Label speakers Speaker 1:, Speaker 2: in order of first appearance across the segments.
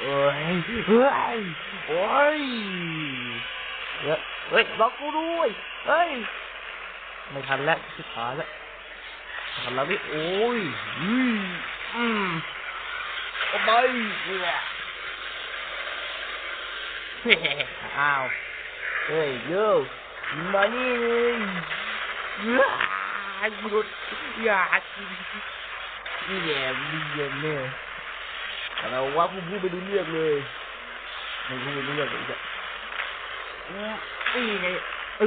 Speaker 1: เอ้ยเฮ้ยโอ้ยเฮ้ยเฮ้ยล็อกกูด้วยเฮ้ยไม่ทันแล้วชิบหายแล้วทันแล้วพี่โอ้ยอืมอืมเอาไปเฮ้ยเฮ้ยอ้าวเฮ้ยโย่มานี่เลยว้าหยุดอยากกินนี่แหละมีเย็นเนี่ย แต่เราว่ากูพูดไปดูเรื่องเลยไม่พูดไปดูเรื่องเลยจ้ะนี่ยอีไงเอ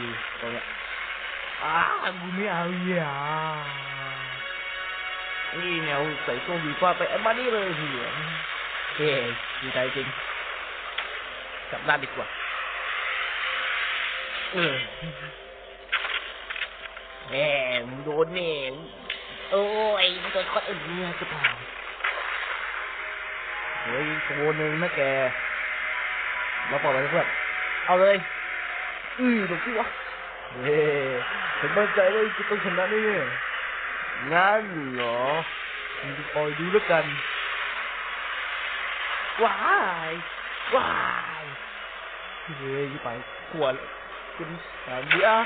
Speaker 1: อตรงเนี้ยอ้ากูไม่เอาอย่านี่แนวใส่โซ่ดีกว่าไปเอามานี่เลยเหียเฮ้ยดีใจจริงกลับด้านดีกว่าเออแหมโดนแน่โอ้ยโดนคนอื่นเนี่ยจะเปล่า เฮ้ยขโมยหนึ่งนะแกมาปล่อยไปเพื่อนเอาเลย อือถูกที่วะเฮ้ผมมั่นใจเลยจะต้องชนะแน่ๆงั้นเหรอมึงคอยดูแล้วกันว้ายว้ายเฮ้ยไปขวดคุณสามเดียว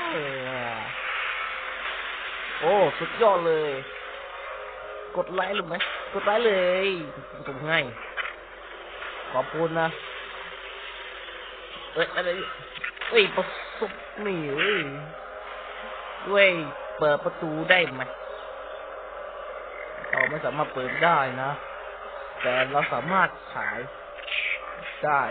Speaker 1: โอ้สุดยอดเลย กดไลค์หรือไหมกดไลค์เลยส่งให้ ขอบคุณนะเอ้ยอะไรเอ้ยประสบนี่เว้ยด้วยเปิดประตูได้ไหมเราไม่สามารถเปิดได้นะ แต่เราสามารถขายได้